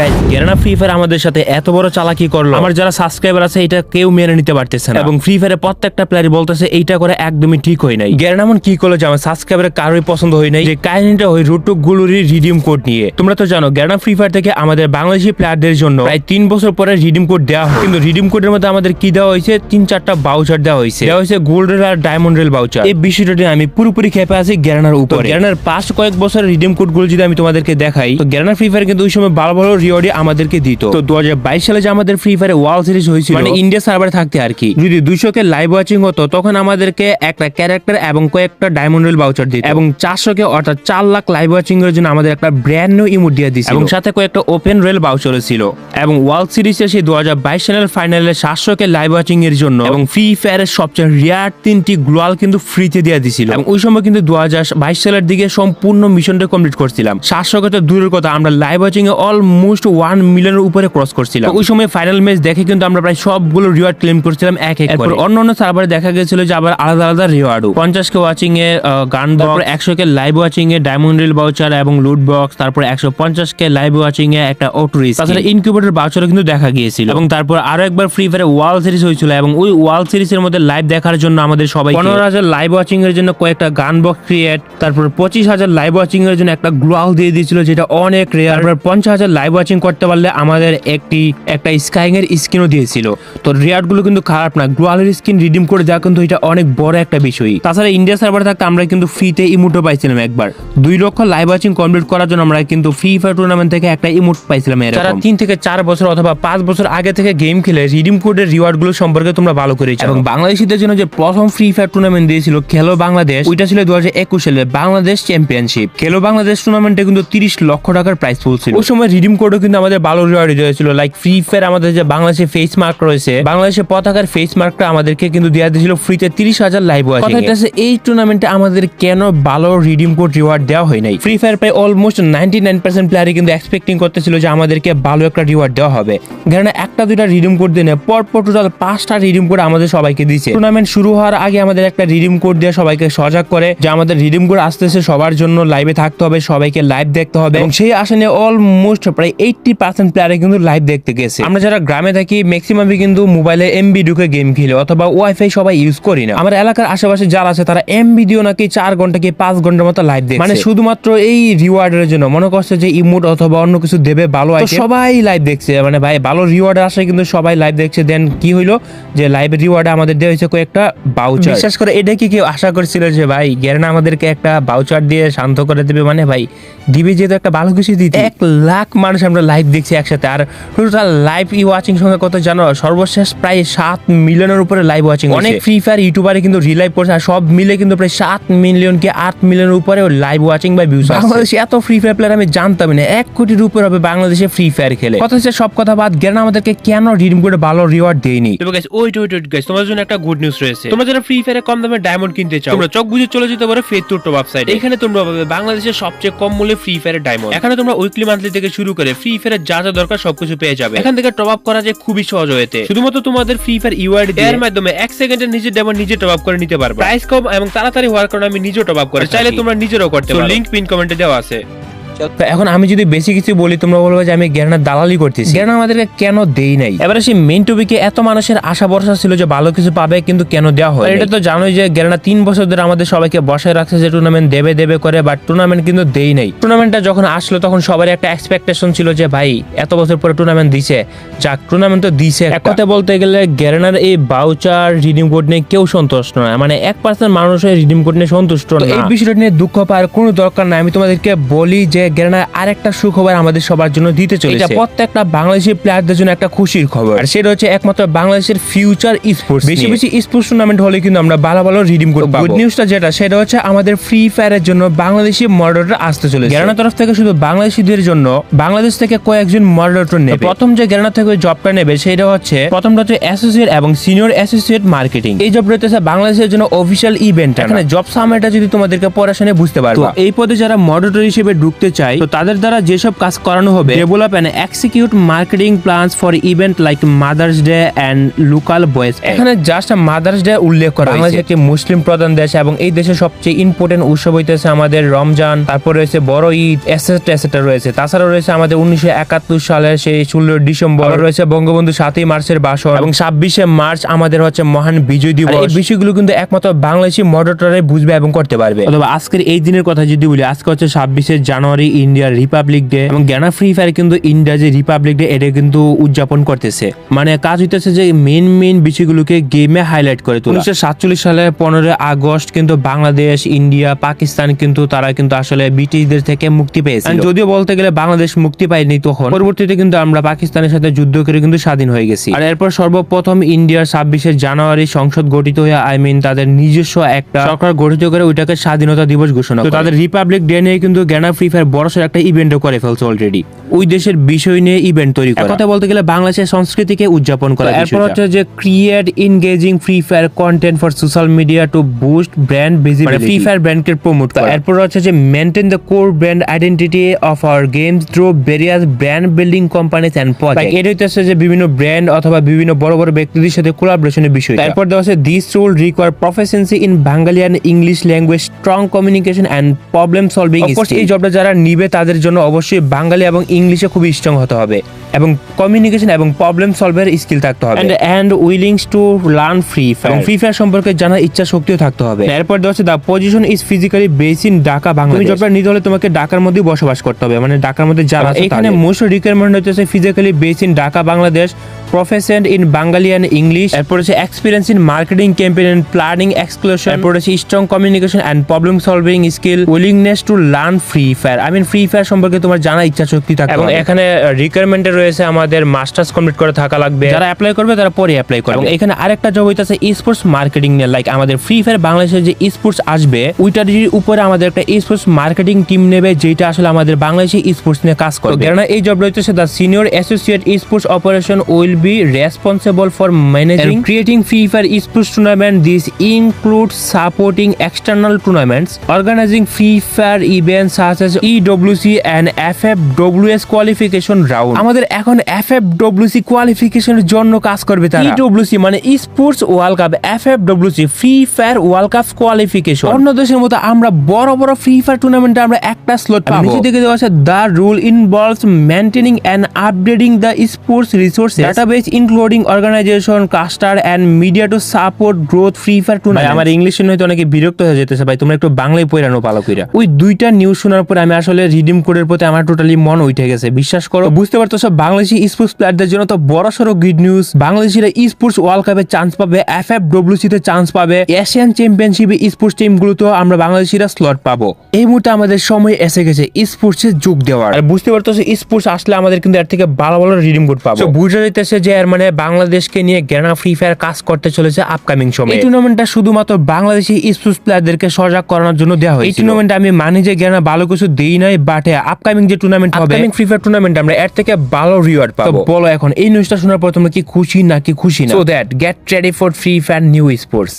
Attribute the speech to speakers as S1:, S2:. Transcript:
S1: Guys গেরানা free fire আমাদের সাথে এত বড় চালাকি করল। আমার যারা সাবস্ক্রাইবার আছে এটা কেউ মেনে নিতে পারতেছে না। এবং ফ্রি ফায়ারে প্রত্যেকটা প্লেয়ার বলতেছে এইটা করে একদমই ঠিক হয় নাই। গেরানা এমন কি করল যে আমার সাবস্ক্রাইবারের কারোই পছন্দ হয় নাই? যে কাহিনীটা ওই রুটুক গুলুরি রিডিম কোড নিয়ে। তোমরা তো জানো গেরানা ফ্রি ফায়ার থেকে আমাদের বাংলাদেশি প্লেয়ারদের জন্য প্রায় তিন বছর পরে রিডিম কোড দেওয়া হয়। কিন্তু রিডিম কোডের মধ্যে আমাদের কি দেওয়া হয়েছে? তিন চারটা বাউচার দেওয়া হয়েছে। দেওয়া হয়েছে গোল্ড রেল আর ডায়মন্ড রেল বাউচার এই বিষয়টা নিয়ে আমি পুরোপুরি খেপে আছি গ্যারানার উপর। গ্যারানার পাঁচ কয়েক বছরের রিডিম কোডগুলো যদি আমি তোমাদেরকে দেখাই তো গ্যারানা ফ্রি ফায়ার কিন্তু ওই সময় ভালো ভালো রিওয়ার্ডই আমাদেরকে দিত। তো দু হাজার বাইশ সালে যে আমাদের ফ্রি ফায়ার ওয়ার্ল্ড সিরিজ হয়েছিল মানে ইন্ডিয়া সার্ভারে থাকতে আর কি। যদি দুইশো কে লাইভ ওয়াচিং হতো তখন আমাদেরকে একটা ক্যারেক্টার এবং কয়েকটা ডায়মন্ড রেল বাউচার দিত। এবং চারশো কে অর্থাৎ চার লাখ লাইভ ওয়াচিং এর জন্য আমাদের একটা ব্র্যান্ড নিউ ইমোট দিয়ে দিয়েছিল এবং সাথে কয়েকটা ওপেন রেল বাউচার ছিল। এবং ওয়ার্ল্ড সিরিজে সেই দু সালের ফাইনালে সাতশো কে লাইভ ওয়াচিং এর জন্য এবং ফ্রি ফায়ারের সবচেয়ে রিয়ার তিনটি গ্লোয়াল কিন্তু ফ্রিতে দিয়ে দিছিল। এবং ওই সময় কিন্তু দু হাজার বাইশ সালের দিকে সম্পূর্ণ মিশনটা কমপ্লিট করছিলাম। সাতশো তো দূরের কথা আমরা লাইভ ওয়াচিং এ অলমোস্ট ওয়ান মিলিয়নের উপরে ক্রস করছিলাম। ওই সময় ফাইনাল ম্যাচ দেখে কিন্তু আমরা প্রায় সবগুলো রিওয়ার্ড ক্লেম করছিলাম এক এক করে। অন্য অন্য সার্ভারে দেখা গেছিল যে আবার আলাদা আলাদা রিওয়ার্ডও পঞ্চাশ কে ওয়াচিং এ গান তারপর একশো কে লাইভ ওয়াচিং এ ডায়মন্ড রিল বাউচার এবং লুট বক্স তারপর একশো পঞ্চাশ কে লাইভ ওয়াচিং এ একটা অটোরিস তাছাড়া ইনকিউবেটর বাউচারও কিন্তু দেখা গিয়েছিল। এবং তারপর আরও একবার ফ্রি ফায়ার ওয়াল সিরিজ হয়েছিল এবং ওই ওয়াল সিরিজের মধ্যে লাইভ দেখার জন্য আমাদের সবাই পনেরো হাজার লাইভ ওয়াচিং এর জন্য কয়েকটা গান বক্স ক্রিয়েট তারপর পঁচিশ হাজার লাইভ ওয়াচিং এর জন্য একটা গ্লোয়াল দিয়ে দিয়েছিল যেটা অনেক রেয়ার পঞ্চাশ হাজার লাইভ ওয়াচিং করতে পারলে আমাদের একটি একটা স্কাইং এর স্কিনও দিয়েছিল। তো রেয়ারগুলো কিন্তু খারাপ না। গ্লোয়ালের স্কিন রিডিম করে দেওয়া কিন্তু এটা অনেক বড় একটা বিষয়। তাছাড়া ইন্ডিয়া সার্ভার থাকতে আমরা কিন্তু ফ্রিতে ইমোটও পাইছিলাম একবার। দুই লক্ষ লাইভ ওয়াচিং কমপ্লিট করার জন্য আমরা কিন্তু ফ্রি ফায়ার টুর্নামেন্ট থেকে একটা ইমোট পাইছিলাম যারা তিন থেকে চার বছর অথবা পাঁচ বছর আগে থেকে গেম খেলে রিডিম কোডের রিওয়ার্ডগুলো সম্পর্কে তোমরা ভালো করেছ এবং বাংলাদেশিদের জন্য যে প্রথম ফ্রি ফায়ার টুর্নামেন্ট দিয়েছিল খেলো বাংলাদেশ ওইটা ছিল দু হাজার একুশ সালে বাংলাদেশ চ্যাম্পিয়নশিপ খেলো বাংলাদেশ টুর্নামেন্টে কিন্তু তিরিশ লক্ষ টাকার প্রাইস ফুল ছিল। ওই সময় রিডিম কোডও কিন্তু আমাদের ভালো রিওয়ার্ড দিয়েছিল লাইক ফ্রি ফায়ার আমাদের যে বাংলাদেশে ফেস মার্ক রয়েছে বাংলাদেশের পতাকার ফেস মার্কটা আমাদেরকে কিন্তু দেওয়া দিয়েছিল ফ্রিতে তিরিশ হাজার লাইভ ওয়াচিং এই টুর্নামেন্টে আমাদের কেন ভালো রিডিম কোড রিওয়ার্ড দেওয়া হয় নাই? ফ্রি ফায়ার প্রায় অলমোস্ট নাইনটি নাইন পার্সেন্ট প্লেয়ারই কিন্তু এক্সপেক্টিং করতেছিল যে আমাদেরকে ভালো একটা রিওয়ার্ড দেওয়া হবে। কারণ একটা দুইটা রিডিম কোড দিয়ে পর পর টোটাল পাঁচটা রিডিম কোড আমাদের সবাইকে দিচ্ছে টুর্নামেন্ট শুরু হওয়ার আগে আমাদের একটা রিডিম কোড দিয়ে সবাইকে সজাগ করে যে আমাদের রিডিম কোড আসতেছে সবার জন্য লাইভে থাকতে হবে সবাইকে লাইভ দেখতে হবে। এবং সেই আসনে অলমোস্ট প্রায় এইটটি পার্সেন্ট প্লেয়ারে কিন্তু লাইভ দেখতে গেছে। আমরা যারা গ্রামে থাকি ম্যাক্সিমামই কিন্তু মোবাইলে এমবি ঢুকে গেম খেলে অথবা ওয়াইফাই সবাই ইউজ করি না। আমার এলাকার আশেপাশে যারা আছে তারা এমবি দিও নাকি চার ঘণ্টা কি পাঁচ ঘণ্টার মতো লাইভ দেখে মানে শুধুমাত্র এই রিওয়ার্ডের জন্য। মনে করছে যে ইমোট অথবা অন্য কিছু দেবে ভালো আছে সবাই লাইভ দেখছে। মানে ভাই ভালো রিওয়ার্ড আসে কিন্তু সবাই লাইভ দেখছে। দেন কি হইল? যে লাইভ রিওয়ার্ডে আমাদের দেওয়া হয়েছে কয়েকটা বাউচার বিশ্বাস করে এটা কি কেউ আশা করছিল যে ভাই গেরনা আমাদেরকে একটা বাউচার দিয়ে শান্ত করে দেবে? মানে ভাই দিবি যেহেতু একটা ভালো কিছু দিতে। এক লাখ মানুষ আমরা লাইভ দেখছি একসাথে। আর টোটাল লাইভ ই ওয়াচিং সংখ্যা কত জানো? সর্বশেষ প্রায় সাত মিলিয়নের উপরে লাইভ ওয়াচিং অনেক ফ্রি ফায়ার ইউটিউবারে কিন্তু রিলাইভ করছে আর সব মিলে কিন্তু প্রায় সাত মিলিয়ন কি আট মিলিয়নের উপরে লাইভ ওয়াচিং বা ভিউজ বাংলাদেশে এত ফ্রি ফায়ার প্লেয়ার আমি জানতামই না। এক কোটির উপর হবে বাংলাদেশে ফ্রি ফায়ার খেলে। কথা হচ্ছে সব কথা বাদ জ্ঞান আমাদেরকে কেন রিডিম করে ভালো রিওয়ার্ড দেয়নি? তবে গাইস ওয়েট ওয়েট গাইস তোমাদের জন্য একটা গুড নিউজ রয়েছে। তোমরা যারা ফ্রি ফায়ারে কম দামে ডায়মন্ড কিনতে চাও তোমরা চোখ বুঝে চলে যেতে পারো ফেসবুক টপ ওয়েবসাইট এখানে তোমরা পাবে বাংলাদেশের সবচেয়ে কম মূল্যে ফ্রি ফায়ারের ডায়মন্ড এখানে তোমরা উইকলি মান্থলি থেকে শুরু করে ফ্রি ফায়ারের যা যা দরকার সবকিছু পেয়ে যাবে। এখান থেকে টপ আপ করা যায় খুবই সহজ হয়েছে শুধুমাত্র তোমাদের ফ্রি ফায়ার ইউআইডি এর মাধ্যমে এক সেকেন্ডে নিজের ডেমন নিজে টপ আপ করে নিতে পারবে। প্রাইস কম এবং তাড়াতাড়ি হওয়ার কারণে আমি নিজেও টপ আপ করে চাইলে তোমরা নিজেরও করতে পারো। লিংক পিন কমেন্টে দেওয়া আছে। তো এখন আমি যদি বেশি কিছু বলি তোমরা বলবে যে আমি জ্ঞানের দালালি করতেছি। জ্ঞান আমাদেরকে কেন দেই নাই? এবারে সেই মেন টপিকে এত মানুষের আশা ভরসা ছিল যে ভালো কিছু পাবে কিন্তু কেন দেওয়া হয় এটা তো জানোই যে জ্ঞানা তিন বছর ধরে আমাদের সবাইকে বসায় রাখছে যে টুর্নামেন্ট দেবে দেবে করে বাট টুর্নামেন্ট কিন্তু দেই নাই। টুর্নামেন্টটা যখন আসলো তখন সবার একটা এক্সপেকটেশন ছিল যে ভাই এত বছর পরে টুর্নামেন্ট দিছে। যাক টুর্নামেন্ট তো দিছে এক কথা বলতে গেলে গ্যারেনার এই বাউচার রিডিম কোড নিয়ে কেউ সন্তুষ্ট নয় মানে এক পার্সেন্ট মানুষের রিডিম কোড নিয়ে সন্তুষ্ট না। এই বিষয়টা নিয়ে দুঃখ পাওয়ার কোনো দরকার নাই। আমি তোমাদেরকে বলি যে গ্যারেনার আরেকটা সুখবর আমাদের সবার জন্য দিতে চলেছে। এটা প্রত্যেকটা বাংলাদেশি প্লেয়ারদের জন্য একটা খুশির খবর। আর সেটা হচ্ছে একমাত্র বাংলাদেশের ফিউচার স্পোর্টস বেশি বেশি স্পোর্টস টুর্নামেন্ট হলে কিন্তু আমরা ভালো ভালো রিডিম কোড পাবো গুড নিউজটা যেটা সেটা হচ্ছে আমাদের ফ্রি ফায়ারের জন্য বাংলাদেশি মডারেটর আসতে চলেছে। গ্যারানা তরফ থেকে শুধু বাংলাদেশিদের জন্য বাংলাদেশ থেকে কয়েকজন মডারেটর নেবে। প্রথম যে গ্যারানা থেকে জবটা নেবে সেটা হচ্ছে প্রথমটা হচ্ছে অ্যাসোসিয়েট এবং সিনিয়র অ্যাসোসিয়েট মার্কেটিং এই জব রয়েছে বাংলাদেশের জন্য অফিসিয়াল ইভেন্ট এখানে জব সামাইটা যদি তোমাদেরকে পড়াশোনায় বুঝতে পারবে। এই পদে যারা মডারেটর হিসেবে ঢুকতে চাই তো তাদের দ্বারা যেসব কাজ করানো হবে develop and execute marketing plans for event like mother's day and local boys এখানে জাস্ট মাদার্স ডে উল্লেখ করা বাংলাদেশ একটি মুসলিম প্রধান দেশ এবং এই দেশে সবচেয়ে ইম্পর্টেন্ট উৎসব হইতেছে আমাদের রমজান তারপর রয়েছে বড় ঈদ এসেটা এসেটা রয়েছে। তাছাড়া রয়েছে আমাদের উনিশশো একাত্তর সালের সেই ষোলো ডিসেম্বর রয়েছে বঙ্গবন্ধু সাতই মার্চের বাসন এবং ছাব্বিশে মার্চ আমাদের হচ্ছে মহান বিজয় দিবস। এই বিষয়গুলো কিন্তু একমাত্র বাংলাদেশি মডারেটরাই বুঝবে এবং করতে পারবে। অথবা আজকের এই দিনের কথা যদি বলি আজকে হচ্ছে ছাব্বিশে জানুয়ারি ইন্ডিয়ার রিপাবলিক ডে এবং গ্যানা ফ্রি ফায়ার কিন্তু ইন্ডিয়া যে রিপাবলিক ডে এটা কিন্তু উদযাপন করতেছে। মানে কাজ হইতেছে যে মেন মেন বিষয়গুলোকে গেমে হাইলাইট করে তোলা। উনিশশো সাতচল্লিশ সালে পনেরোই আগস্ট কিন্তু বাংলাদেশ ইন্ডিয়া পাকিস্তান কিন্তু তারা কিন্তু আসলে ব্রিটিশদের থেকে মুক্তি পেয়েছে যদিও বলতে গেলে বাংলাদেশ মুক্তি পায়নি তখন পরবর্তীতে কিন্তু আমরা পাকিস্তানের সাথে যুদ্ধ করে কিন্তু স্বাধীন হয়ে গেছি। আর এরপর সর্বপ্রথম ইন্ডিয়ার ছাব্বিশে জানুয়ারি সংসদ গঠিত হয়ে আই মিন তাদের নিজস্ব একটা সরকার গঠিত করে ওইটাকে স্বাধীনতা দিবস ঘোষণা তাদের রিপাবলিক ডে নিয়ে কিন্তু গ্যানা ফ্রি ফায়ার বড়সড় একটা ইভেন্টও করে ফেলছে অলরেডি ওই দেশের বিষয় নিয়ে ইভেন্ট তৈরি করা। কথা বলতে গেলে বাংলাদেশের সংস্কৃতিকে উদযাপন করা এরপর হচ্ছে যে create engaging free fire content for social media to boost brand visibility free fire ব্র্যান্ডকে promote করা। এরপর হচ্ছে যে maintain the core brand identity of our games through various brand building companies and project এটা হচ্ছে যে বিভিন্ন ব্র্যান্ড অথবা বিভিন্ন বড় বড় ব্যক্তিদের সাথে কোলাবোরেশনের বিষয় তারপর দেওয়া আছে this role require proficiency in Bengali and English language strong communication and problem solving এই জবটা যারা নিবে তাদের জন্য অবশ্যই বাঙালি এবং ইংলিশে খুব স্ট্রং হতে হবে এবং কমিউনিকেশন এবং প্রবলেম সলভের স্কিল থাকতে হবে। And willingness to learn free fire free fire সম্পর্কে জানার ইচ্ছা শক্তিও থাকতে হবে। এরপর দেওয়া the the position is physically base in Dhaka Bangladesh তুমি জবটা নিতে হলে তোমাকে ঢাকার মধ্যেই বসবাস করতে হবে মানে ঢাকার মধ্যে যারা এখানে মোস্ট রিকোয়ারমেন্ট হচ্ছে physically base in Dhaka Bangladesh profession in Bengali and English এরপর হচ্ছে experience in marketing campaign and planning exclusion এরপর হচ্ছে strong communication and problem solving skill willingness to learn free fire I mean free fire সম্পর্কে তোমার জানা ইচ্ছা শক্তি থাকে এবং এখানে রিকোয়ারমেন্টে রয়েছে আমাদের মাস্টার্স কমপ্লিট করে থাকা লাগবে। যারা অ্যাপ্লাই করবে তারা পরে অ্যাপ্লাই করবে। এবং এখানে আরেকটা জব হইতেছে স্পোর্টস মার্কেটিং নিয়ে। লাইক আমাদের ফ্রি ফায়ার বাংলাদেশের যে স্পোর্টস আসবে ওইটার উপরে আমাদের একটা স্পোর্টস মার্কেটিং টিম নেবে যেটা আসলে আমাদের বাংলাদেশে স্পোর্টস নিয়ে কাজ করবে। কেননা এই জব রয়েছে the senior associate sports operation will managing creating free fire sports tournament this include supporting external tournaments organizing free fire events such as EWC and F F WS qualification round আমাদের এখন WC কোয়ালিফিকেশনের জন্য কাজ করবে তারা। EWC মানে sports world cup F F WC free fire world cup qualification অন্য দেশের মতো আমরা বড় বড় ফ্রি ফায়ার টুর্নামেন্টে আমরা একটা স্লট পাবো। নিচে দিকে দেওয়া আছে the role involves maintaining and updating the sports resources database including organization caster and media to support growth free fire tournament আমার ইংলিশ শুনে হয়তো অনেকে বিরক্ত হয়ে যেতেছে। ভাই তোমরা একটু বাংলায় পড়ানো পালো কইরা। ওই দুইটা নিউজ শোনার পরে আমি আসলে রিডিম কোডের প্রতি আমার টোটালি মন উঠে গেছে। বিশ্বাস করো বুঝতে পারতো সব বাংলাদেশি স্পোর্টস প্লেয়ারদের জন্য তো বড় সড়ো গুড নিউজ বাংলাদেশিরা স্পোর্টস ওয়ার্ল্ড কাপে চান্স পাবে এফ এফ ডব্লিউসি তে চান্স পাবে। এশিয়ান চ্যাম্পিয়নশিপে স্পোর্টস টিম গুলোতেও আমরা বাংলাদেশিরা স্লট পাবো। এই মুহূর্তে আমাদের সময় এসে গেছে স্পোর্টস এর যোগ দেওয়ার। আর বুঝতে পারতো স্পোর্টস আসলে আমাদের কিন্তু এর থেকে ভালো ভালো রিডিম কোড পাবো। বুঝে যাইতেছে এর মানে বাংলাদেশকে নিয়ে গ্যানা ফ্রি ফায়ার কাজ করতে চলেছে আপকামিং সময়। এই টুর্নামেন্টটা শুধুমাত্র বাংলাদেশি স্পোর্টস প্লেয়ারদেরকে সজাগ করানোর জন্য দেওয়া হয় এই টুর্নামেন্টে আমি মানি যে গ্যানা ভালো কিছু দেই নাই বাট আপকামিং যে টুর্নামেন্ট হবে আপকামিং ফ্রি ফায়ার টুর্নামেন্ট আমরা এর থেকে ভালো রিওয়ার্ড পাবো। বলো এখন এই নিউজটা শোনার পর তোমরা কি খুশি নাকি খুশি না? So that get ready for free fire new sports